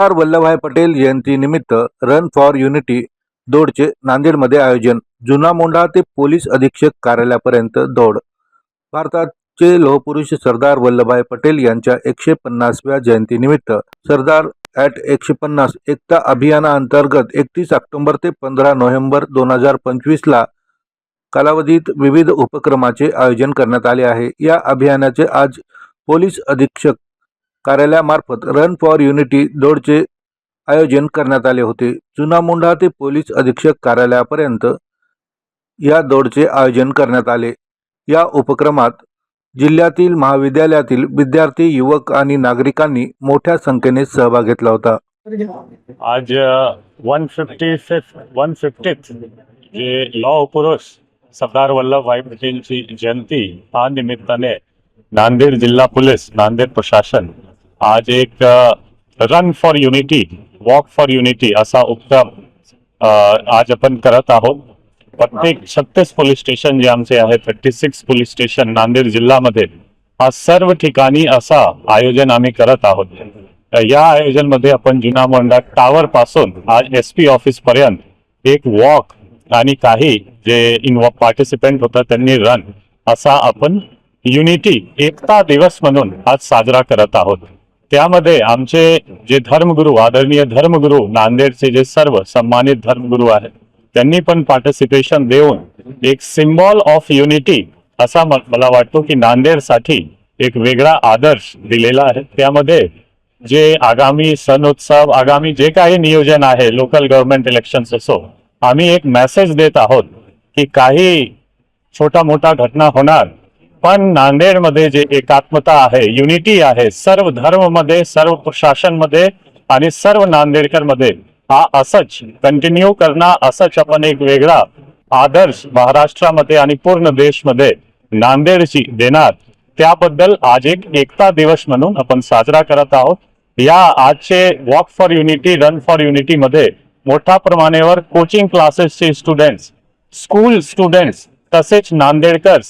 सरदार वल्लभभाई पटेल जयंतीनिमित्त run for unity दौडचे नांदेडमध्ये आयोजन. जुना मोंढा ते पोलीस अधीक्षक कार्यालयापर्यंत दौड. भारताचे लोहपुरुष सरदार वल्लभभाई पटेल यांच्या एकशे पन्नासव्या जयंतीनिमित्त सरदार ॲट एकशे पन्नास एकता अभियानाअंतर्गत एकतीस ऑक्टोबर ते पंधरा नोव्हेंबर दोन हजार पंचवीसला कालावधीत विविध उपक्रमाचे आयोजन करण्यात आले आहे. या अभियानाचे आज पोलीस अधीक्षक कार्यालयामार्फत रन फॉर युनिटी दौडचे आयोजन करण्यात आले होते. चुनामुंढा ते पोलीस अधीक्षक कार्यालयापर्यंत या दौडचे आयोजन करण्यात आले. या उपक्रमात जिल्ह्यातील महाविद्यालयातील विद्यार्थी युवक आणि नागरिकांनी मोठ्या संख्येने सहभाग घेतला होता. आज one fifty fifth one fiftieth जे लॉ पुरुष सरदार वल्लभभाई पटेलची जयंती हा निमित्ताने नांदेड जिल्हा पोलीस नांदेड प्रशासन आज एक run for unity walk for unity असा उपक्रम आज आपण करत आहोत. प्रत्येक छत्तीस पोलीस स्टेशन जे आमचे आहे thirty six police station Nanded जिल्ह्यामध्ये हा सर्व ठिकाणी असा आयोजन आम्ही करत आहोत. या आयोजनमध्ये आपण जुना मोंडा टावर पासून आज एस पी ऑफिस पर्यंत एक वॉक आणि काही जे इन पार्टिसिपेंट होता त्यांनी रन असा आपण युनिटी एकता दिवस म्हणून आज साजरा करत आहोत. त्यामध्ये आमचे जे धर्मगुरू आदरणीय धर्मगुरू नांदेडचे जे सर्व सन्मानित धर्मगुरू आहेत त्यांनी पण पार्टिसिपेशन देऊन एक सिम्बॉल ऑफ युनिटी असा म- मला वाटतो की नांदेडसाठी एक वेगळा आदर्श दिलेला आहे. त्यामध्ये जे आगामी सण उत्सव आगामी जे काही नियोजन आहे लोकल गव्हर्नमेंट इलेक्शन असो आम्ही एक मेसेज देत आहोत की काही छोटा मोठा घटना होणार पण नांदेडमध्ये जे एकात्मता आहे युनिटी आहे सर्व धर्ममध्ये सर्व प्रशासनमध्ये आणि सर्व नांदेडकरमध्ये हा असंच कंटिन्यू करणं असंच आपण एक वेगळा आदर्श महाराष्ट्रामध्ये आणि पूर्ण देशमध्ये नांदेडची देणार. त्याबद्दल आज एक एकता दिवस म्हणून आपण साजरा करत आहोत. या आजचे walk for unity run for unity मध्ये मोठ्या प्रमाणावर कोचिंग क्लासेसचे स्टुडंट्स स्कूल स्टुडंट्स तसेच नांदेडकर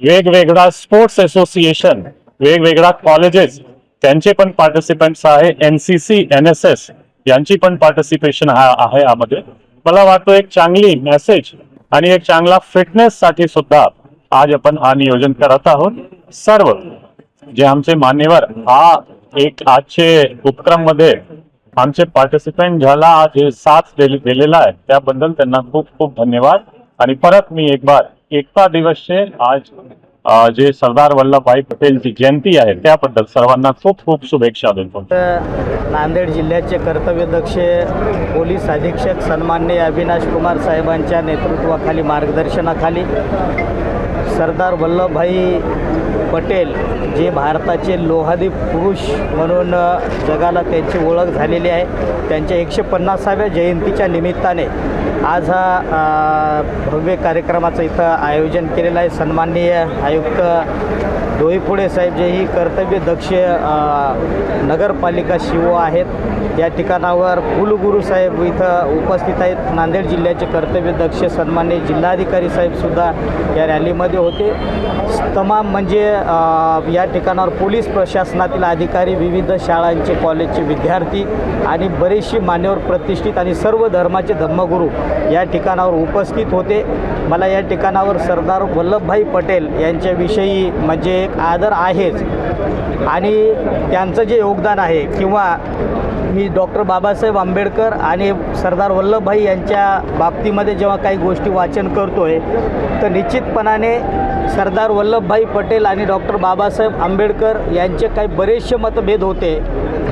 वेगवेगळा स्पोर्ट्स असोसिएशन वेगवेगळ्या कॉलेजेस त्यांचे पण पार्टिसिपंट्स आहे N C C N S S यांची पण पार्टिसिपेशन आहे यामध्ये. मला वाटतं एक चांगली मेसेज आणि एक चांगला फिटनेस साठी सुद्धा आज आपण हा नियोजन करत आहोत. सर्व जे आमचे मान्यवर हा एक आजचे उपक्रममध्ये आमचे पार्टिसिपेंट झाला आज हे साथ दिलेला आहे त्याबद्दल त्यांना खूप खूप धन्यवाद. आणि परत मी एक बार एकता दिवसचे आज जे सरदार वल्लभभाई पटेलची जयंती आहे त्याबद्दल सर्वांना खूप खूप शुभेच्छा देतो नांदेड जिल्ह्याचे कर्तव्यदक्ष पोलीस अधीक्षक सन्मान्य अविनाश कुमार साहेबांच्या नेतृत्वाखाली मार्गदर्शनाखाली सरदार वल्लभभाई पटेल जे भारताचे लोहादी पुरुष म्हणून जगाला त्यांची ओळख झालेली आहे. त्यांच्या एकशे पन्नासाव्या जयंतीच्या निमित्ताने आज हा भव्य कार्यक्रमाचं इथं आयोजन केलेलं आहे. सन्माननीय आयुक्त डोईफुडे साहेब जे ही कर्तव्यदक्ष दक्ष नगरपालिका शिवो आहेत या ठिकाणावर कुलगुरू साहेब इथं उपस्थित आहेत. नांदेड जिल्ह्याचे कर्तव्यदक्ष सन्मान्य जिल्हाधिकारी साहेबसुद्धा या रॅलीमध्ये होते. तमाम म्हणजे या ठिकाणावर पोलीस प्रशासनातील अधिकारी विविध शाळांचे कॉलेजचे विद्यार्थी आणि बरेचशी मान्यवर प्रतिष्ठित आणि सर्व धर्माचे धर्मगुरू या ठिकाणावर उपस्थित होते. मला या ठिकाणावर सरदार वल्लभभाई पटेल यांच्याविषयी म्हणजे एक आदर आहेच. आणि त्यांचं जे योगदान आहे किंवा मी डॉक्टर बाबासाहेब आंबेडकर आणि सरदार वल्लभभाई यांच्या बाबतीमध्ये जेव्हा काही गोष्टी वाचन करतो आहे तर निश्चितपणाने सरदार वल्लभभाई पटेल आणि डॉक्टर बाबासाहेब आंबेडकर यांचे काही बरेचसे मतभेद होते.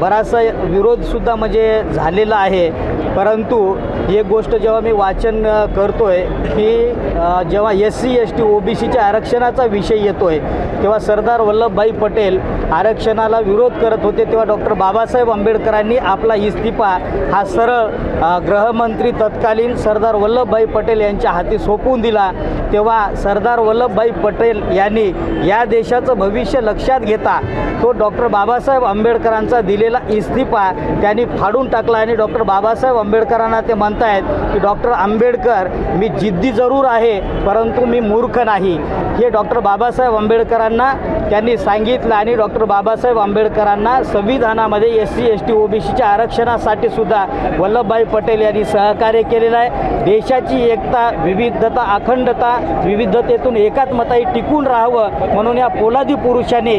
बराचसा विरोधसुद्धा म्हणजे झालेला आहे. परंतु एक गोष्ट जेव्हा मी वाचन करतो आहे की जेव्हा S C S T O B सीच्या आरक्षणाचा विषय येतो आहे तेव्हा सरदार वल्लभभाई पटेल आरक्षणाला विरोध करत होते तेव्हा डॉक्टर बाबासाहेब आंबेडकरांनी आपला इस्तिफा हा सरळ गृहमंत्री तत्कालीन सरदार वल्लभभाई पटेल यांच्या हाती सोपवून दिला तेव्हा सरदार वल्लभभाई पटेल यांनी या देशाचं भविष्य लक्षात घेता तो डॉक्टर बाबासाहेब आंबेडकरांचा दिलेला इस्तिफा त्यांनी फाडून टाकला आणि डॉक्टर बाबासाहेब आंबेडकरांना ते मन म्हणतायत की डॉक्टर आंबेडकर मी जिद्दी जरूर आहे परंतु मी मूर्ख नाही. हे डॉक्टर बाबासाहेब आंबेडकरांना त्यांनी सांगितलं आणि डॉक्टर बाबासाहेब आंबेडकरांना संविधानामध्ये S C S T O B सीच्या आरक्षणासाठी सुद्धा वल्लभभाई पटेल यांनी सहकार्य केलेलं आहे. देशाची एकता विविधता अखंडता विविधतेतून एकात्मताही टिकून राहावं म्हणून या पोलादी पुरुषांनी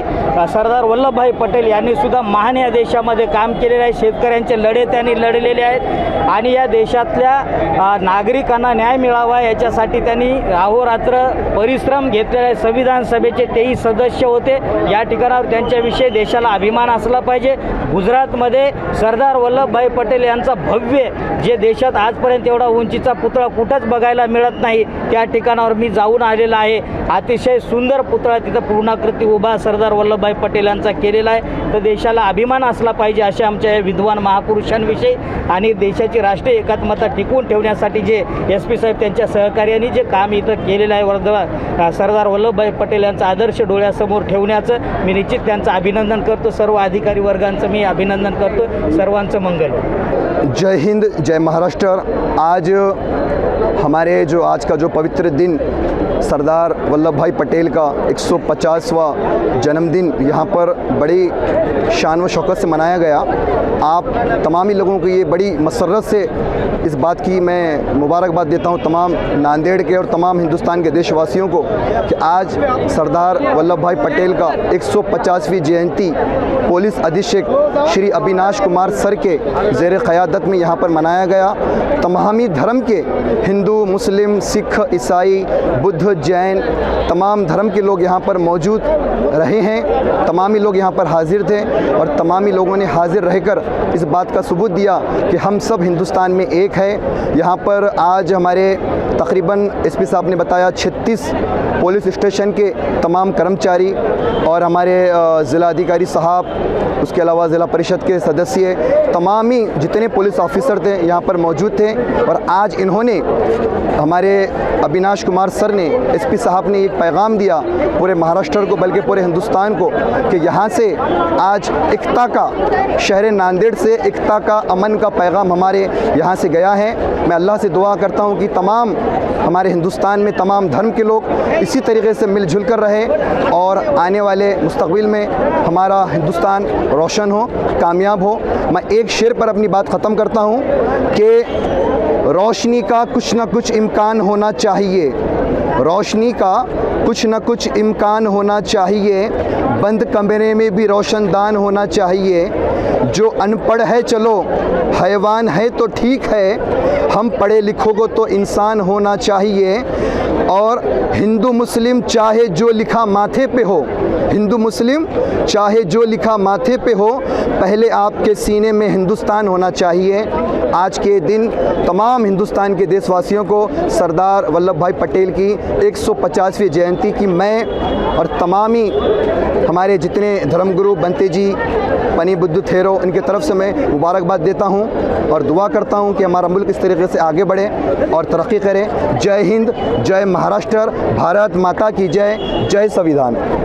सरदार वल्लभभाई पटेल यांनी सुद्धा महान या देशामध्ये काम केलेलं आहे. शेतकऱ्यांचे लढे त्यांनी लढलेले आहेत. आणि या देशातल्या नागरिकांना न्याय मिळावा याच्यासाठी त्यांनी अहोरात्र परिश्रम घेतलेले आहे. संविधान सभेचे तेही सदस्य होते. या ठिकाणावर त्यांच्याविषयी देशाला अभिमान असला पाहिजे. गुजरातमध्ये सरदार वल्लभभाई पटेल यांचा भव्य जे देशात आजपर्यंत एवढा उंचीचा पुतळा कुठंच बघायला मिळत नाही त्या ठिकाणावर मी जाऊन आलेला आहे. अतिशय सुंदर पुतळा तिथं पूर्णाकृती उभा सरदार वल्लभभाई पटेल यांचा केलेला आहे. तर देशाला अभिमान असला पाहिजे असे आमच्या या विद्वान महापुरुषांविषयी आणि देशाची राष्ट्रीय एकात्मता टिकवून ठेवण्यासाठी जे एस पी साहेब त्यांच्या सहकार्याने जे काम इथं केलेलं आहे वर्धा सरदार वल्लभभाई पटेल यांचा आदर्श डोळ्यासमोर ठेवण्याचं मी निश्चित त्यांचं अभिनंदन करतो. सर्व अधिकारी वर्गांचं मी अभिनंदन करतो. सर्वांचं मंगल. जय हिंद जय महाराष्ट्र. आज हमारे जो आज का जो पवित्र दिन सरदार वल्लभ भाई पटेल का 150वां जन्मदिन यहाँ पर बड़ी शान व शौकत से मनाया गया आप तमामी लोगों को ये बड़ी मसरत से इस बात की मैं मुबारकबाद देता हूँ तमाम नांदेड़ के और तमाम हिंदुस्तान के देशवासियों को कि आज सरदार वल्लभ भाई पटेल का 150वीं जयंती पुलिस अधीक्षक श्री अविनाश कुमार सर के जेर क़्यादत में यहाँ पर मनाया गया तमामी धर्म के हिंदू मुस्लिम सिख ईसाई बुद्ध जैन तमाम धर्म के लोग यहाँ पर मौजूद रहे हैं तमामी लोग यहाँ पर हाजिर थे और तमामी लोगों ने हाजिर रहकर इस बात का सबूत दिया कि हम सब हिंदुस्तान में एक है यहाँ पर आज हमारे तकरीबन एसपी साहब ने बताया 36 पुलिस स्टेशन के तमाम कर्मचारी और हमारे अ, ज़िला अधिकारी साहब उसके अलावा ज़िला परिषद के सदस्य तमामी जितने पुलिस ऑफिसर थे यहाँ पर मौजूद थे और आज इन्होंने हमारे अविनाश कुमार सर ने एसपी साहब ने एक पैगाम दिया पूरे महाराष्ट्र को बल्कि पूरे हिंदुस्तान को कि यहाँ से आज एकता का शहर नांदेड़ से एकता का अमन का पैगाम हमारे यहाँ से गया है मैं अल्लाह से दुआ करता हूँ कि तमाम हमारे हिंदुस्तान में तमाम धर्म के लोग इसी तरीके से मिलजुल कर रहे और आने वाले मुस्तकबिल में हमारा हिंदुस्तान रोशन हो कामयाब हो। मैं एक शेर पर अपनी बात ख़त्म करता हूँ कि रोशनी का कुछ ना कुछ इम्कान होना चाहिए। रोशनी का कुछ ना कुछ इम्कान होना चाहिए बंद कमरे में भी रोशनदान होना चाहिए जो अनपढ़ है चलो हैवान है तो ठीक है हम पढ़े लिखों को तो इंसान होना चाहिए और हिंदू मुस्लिम चाहे जो लिखा माथे पे हो हिंदू मुस्लिम चाहे जो लिखा माथे पे हो पहले आपके सीने में हिंदुस्तान होना चाहिए आज के दिन तमाम हिंदुस्तान के देशवासियों को सरदार वल्लभ भाई पटेल की 150वीं जयंती की मैं और तमामी हमारे जितने धर्मगुरु बनते जी पनी बुद्ध थेरो इनके तरफ से मैं मुबारकबाद देता हूँ और दुआ करता हूँ कि हमारा मुल्क इस तरीके से आगे बढ़े और तरक्की करे जय हिंद जय महाराष्ट्र भारत माता की जय जय संविधान